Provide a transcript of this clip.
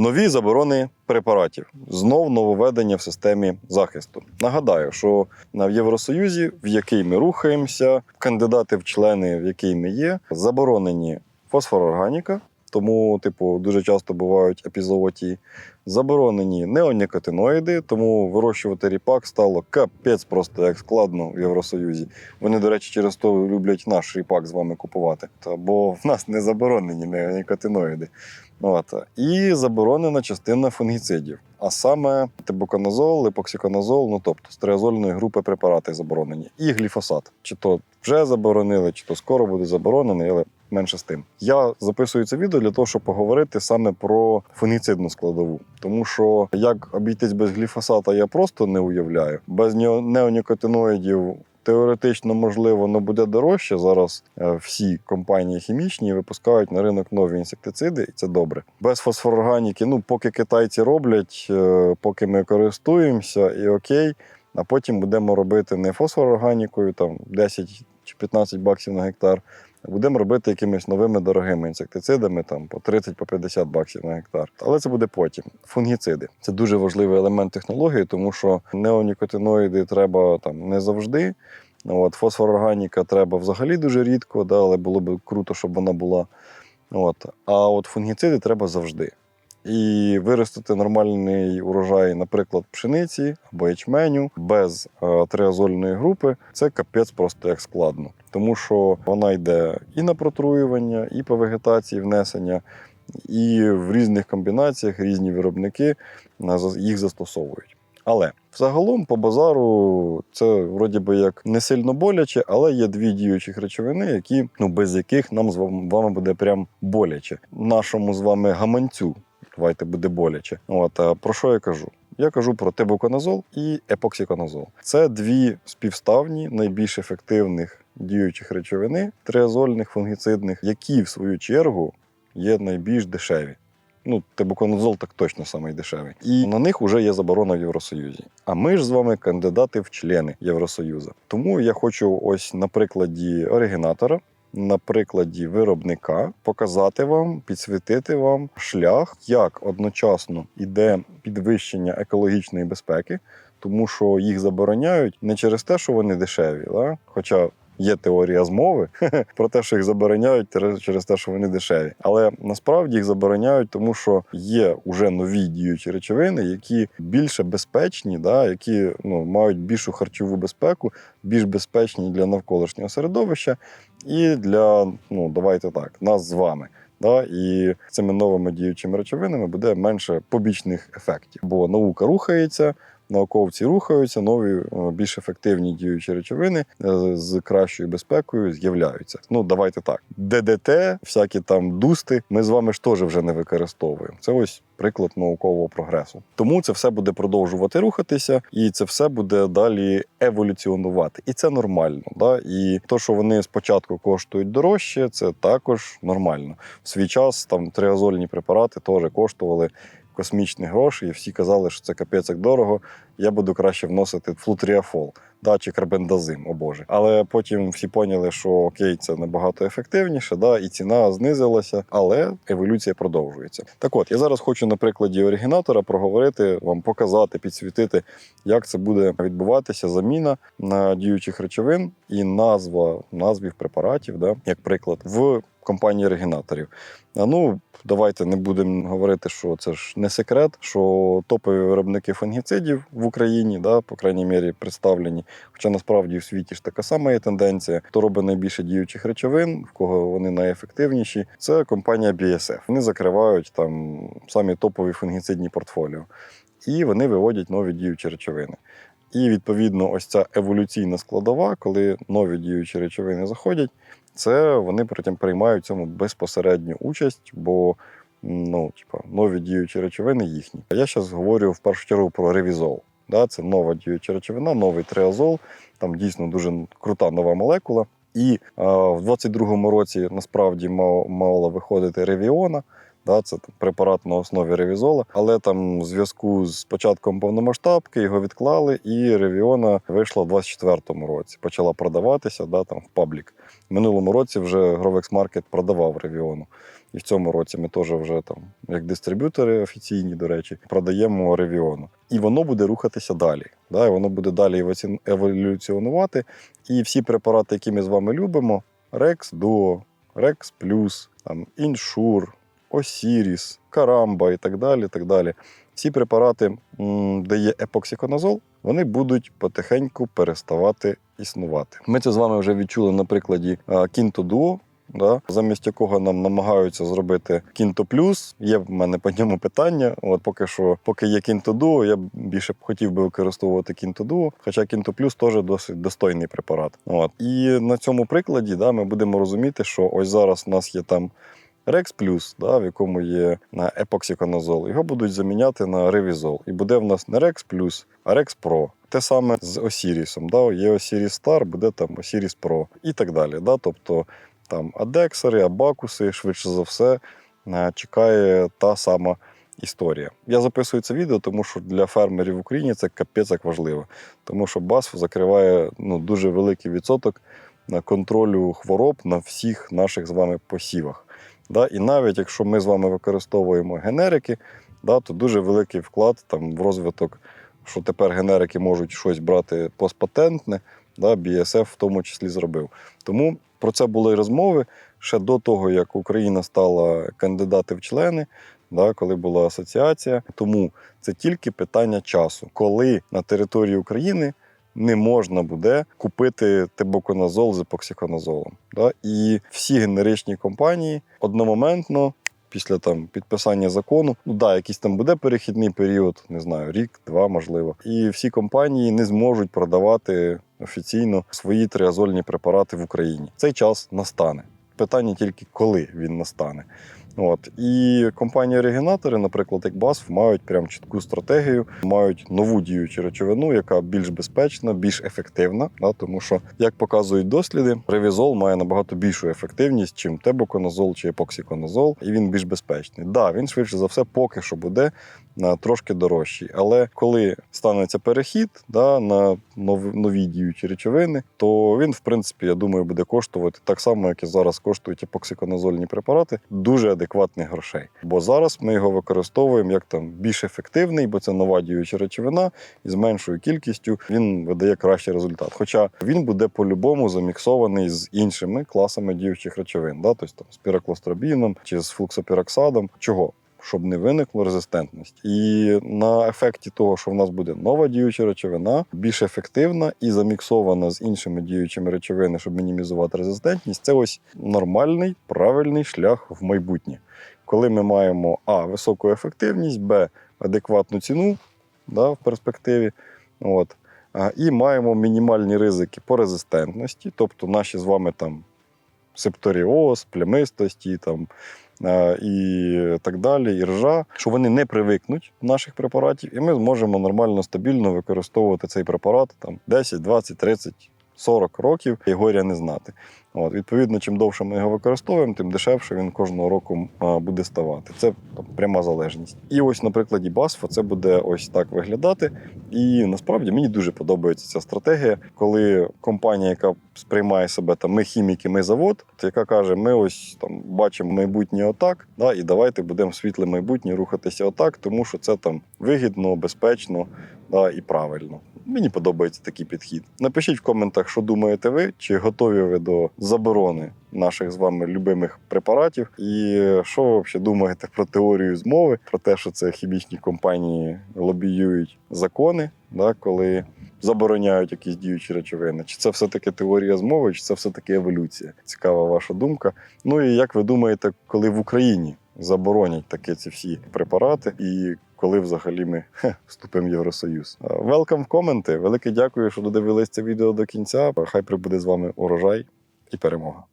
Нові заборони препаратів знов нововведення в системі захисту. Нагадаю, що в Євросоюзі, в який ми рухаємося, кандидати в члени, в який ми є, заборонені фосфорорганіка, тому, типу, дуже часто бувають епізоотії. Заборонені неонікотиноїди, тому вирощувати ріпак стало капець просто як складно в Євросоюзі. Вони, до речі, через то люблять наш ріпак з вами купувати. Бо в нас не заборонені неонікотиноїди. От. І заборонена частина фунгіцидів. А саме тибуконазол, липоксиконазол, ну тобто з триазольної групи препарати заборонені. І гліфосат. Чи то вже заборонили, чи то скоро буде заборонений, але менше з тим. Я записую це відео для того, щоб поговорити саме про фунгіцидну складову. Тому що як обійтись без гліфосата, я просто не уявляю. Без нео- неонікотиноїдів теоретично можливо, але буде дорожче. Зараз е, всі компанії хімічні випускають на ринок нові інсектициди, і це добре. Без фосфорорганіки, ну поки китайці роблять, е, поки ми користуємося, і окей. А потім будемо робити не фосфорорганікою, там 10 чи 15 баксів на гектар. Будемо робити якимись новими дорогими інсектицидами, там по 30 по 50 баксів на гектар. Але це буде потім. Фунгіциди це дуже важливий елемент технології, тому що неонікотиноїди треба там не завжди. От, фосфорорганіка треба взагалі дуже рідко, да, але було б круто, щоб вона була. От. А от фунгіциди треба завжди. І виростити нормальний урожай, наприклад, пшениці або ячменю без е, триазольної групи це капець просто як складно. Тому що вона йде і на протруювання, і по вегетації внесення, і в різних комбінаціях різні виробники за- їх застосовують. Але взагалом по базару це вроді би як не сильно боляче, але є дві діючих речовини, які ну без яких нам з вами буде прям боляче. Нашому з вами гаманцю давайте буде боляче. От а про що я кажу? Я кажу про тебуконазол і епоксиконазол. Це дві співставні, найбільш ефективних діючих речовини триазольних фунгіцидних, які в свою чергу є найбільш дешеві. Ну, тебуконазол так точно самий дешевий. І на них вже є заборона в Євросоюзі. А ми ж з вами кандидати в члени Євросоюзу. Тому я хочу ось на прикладі оригінатора, на прикладі виробника показати вам, підсвітити вам шлях, як одночасно йде підвищення екологічної безпеки, тому що їх забороняють не через те, що вони дешеві, да? хоча. Є теорія змови про те, що їх забороняють через те, що вони дешеві. Але насправді їх забороняють, тому що є вже нові діючі речовини, які більше безпечні, да, які ну, мають більшу харчову безпеку, більш безпечні для навколишнього середовища і для, ну давайте так, нас з вами. Да, і цими новими діючими речовинами буде менше побічних ефектів, бо наука рухається. Науковці рухаються, нові е, більш ефективні діючі речовини е, з кращою безпекою з'являються. Ну давайте так. ДДТ, всякі там дусти, ми з вами ж теж вже не використовуємо. Це ось приклад наукового прогресу. Тому це все буде продовжувати рухатися, і це все буде далі еволюціонувати. І це нормально. Да? І то, що вони спочатку коштують дорожче, це також нормально. В свій час там триазольні препарати теж коштували. Космічні гроші, і всі казали, що це капець як дорого. Я буду краще вносити флутріафол, да, чи карбендазим, о Боже. Але потім всі поняли, що окей, це набагато ефективніше, да, і ціна знизилася, але еволюція продовжується. Так от, я зараз хочу на прикладі оригінатора проговорити, вам показати, підсвітити, як це буде відбуватися заміна на діючих речовин і назва назвів препаратів, да, як приклад, в компанії оригінаторів. Ну, давайте не будемо говорити, що це ж не секрет, що топові виробники фунгіцидів в Україні, да, по крайній мірі, представлені. Хоча насправді в світі ж така сама є тенденція. Хто робить найбільше діючих речовин, в кого вони найефективніші, це компанія BSF. Вони закривають там самі топові фунгіцидні портфоліо. І вони виводять нові діючі речовини. І відповідно, ось ця еволюційна складова, коли нові діючі речовини заходять, це вони потім приймають цьому безпосередню участь, бо ну, типа, нові діючі речовини їхні. Я зараз говорю в першу чергу про ревізол. Да, це нова діюча речовина, новий триазол. Там дійсно дуже крута нова молекула. І е, в 22-му році насправді мала виходити ревіона. Да, це там, препарат на основі ревізола, але там в зв'язку з початком повномасштабки його відклали, і ревіона вийшла в 24-му році. Почала продаватися да, там, в паблік. Минулому році вже Grovex Market продавав ревіону. І в цьому році ми теж вже там, як дистриб'ютори офіційні, до речі, продаємо ревіону. І воно буде рухатися далі. Да? І воно буде далі еволюціонувати. І всі препарати, які ми з вами любимо: Rex Duo, Rex Plus, там, Іншур, Осіріс, Карамба і так далі. так далі. Всі препарати, де є епоксиконазол, вони будуть потихеньку переставати існувати. Ми це з вами вже відчули на прикладі Кінто Дуо. Да, замість якого нам намагаються зробити Кінто Плюс. Є в мене по ньому питання. От поки що, поки є Кінто Дуо, я більше б хотів би використовувати Кінто Дуо, хоча Кінто Плюс теж досить достойний препарат. От і на цьому прикладі да, ми будемо розуміти, що ось зараз у нас є там Rex Plus, да, в якому є на епоксиконазол. Його будуть заміняти на ревізол. І буде в нас не Rex Plus, а Rex Pro. Те саме з Осірісом. Да? Є Osiris Star, буде там Osiris Pro і так далі. Да? Тобто там адексери, абакуси, швидше за все, е, чекає та сама історія. Я записую це відео, тому що для фермерів в Україні це капець як важливо. Тому що BASF закриває ну, дуже великий відсоток контролю хвороб на всіх наших з вами посівах. Да? І навіть якщо ми з вами використовуємо генерики, да, то дуже великий вклад там, в розвиток, що тепер генерики можуть щось брати постпатентне, да, BSF в тому числі зробив. Тому про це були розмови ще до того, як Україна стала кандидати в члени, да, коли була асоціація. Тому це тільки питання часу, коли на території України не можна буде купити тебоконазол з епоксиконазолом. Да? І всі генеричні компанії одномоментно. Після там підписання закону, ну да, якийсь там буде перехідний період, не знаю, рік, два, можливо. І всі компанії не зможуть продавати офіційно свої триазольні препарати в Україні. Цей час настане. Питання тільки коли він настане. От і компанії-оригінатори, наприклад, як BASF, мають прям чітку стратегію, мають нову діючу речовину, яка більш безпечна, більш ефективна. Да, тому що, як показують досліди, ревізол має набагато більшу ефективність, чим тебоконазол чи епоксиконазол, і він більш безпечний. Да, він швидше за все поки що буде трошки дорожчий. Але коли станеться перехід да, на нові, діючі речовини, то він, в принципі, я думаю, буде коштувати так само, як і зараз коштують епоксиконазольні препарати, дуже адекватних грошей. Бо зараз ми його використовуємо як там більш ефективний, бо це нова діюча речовина, і з меншою кількістю він видає кращий результат. Хоча він буде по-любому заміксований з іншими класами діючих речовин, да? тобто там, з піроклостробіном чи з флуксопіроксадом. Чого? Щоб не виникло резистентність. І на ефекті того, що в нас буде нова діюча речовина, більш ефективна і заміксована з іншими діючими речовинами, щоб мінімізувати резистентність, це ось нормальний правильний шлях в майбутнє. Коли ми маємо а високу ефективність, б адекватну ціну да, в перспективі. От. І маємо мінімальні ризики по резистентності, тобто наші з вами там септоріоз, плямистості, там і так далі, і ржа, що вони не привикнуть до наших препаратів, і ми зможемо нормально, стабільно використовувати цей препарат там 10, 20, 30, 40 років і горя не знати. От, відповідно, чим довше ми його використовуємо, тим дешевше він кожного року буде ставати. Це там, пряма залежність. І ось на прикладі BASF це буде ось так виглядати. І насправді мені дуже подобається ця стратегія, коли компанія, яка сприймає себе там, ми хіміки, ми завод, яка каже, ми ось там бачимо майбутнє отак, да, і давайте будемо світле майбутнє рухатися отак, тому що це там вигідно, безпечно да, і правильно. Мені подобається такий підхід. Напишіть в коментах, що думаєте ви, чи готові ви до заборони наших з вами любимих препаратів, і що ви взагалі думаєте про теорію змови, про те, що це хімічні компанії лобіюють закони, да, коли забороняють якісь діючі речовини. Чи це все-таки теорія змови, чи це все-таки еволюція? Цікава ваша думка. Ну і як ви думаєте, коли в Україні заборонять такі ці всі препарати, і коли взагалі ми хе, вступимо в Євросоюз? Велкам в коменти. Велике дякую, що додивились це відео до кінця. Хай прибуде з вами урожай і перемога.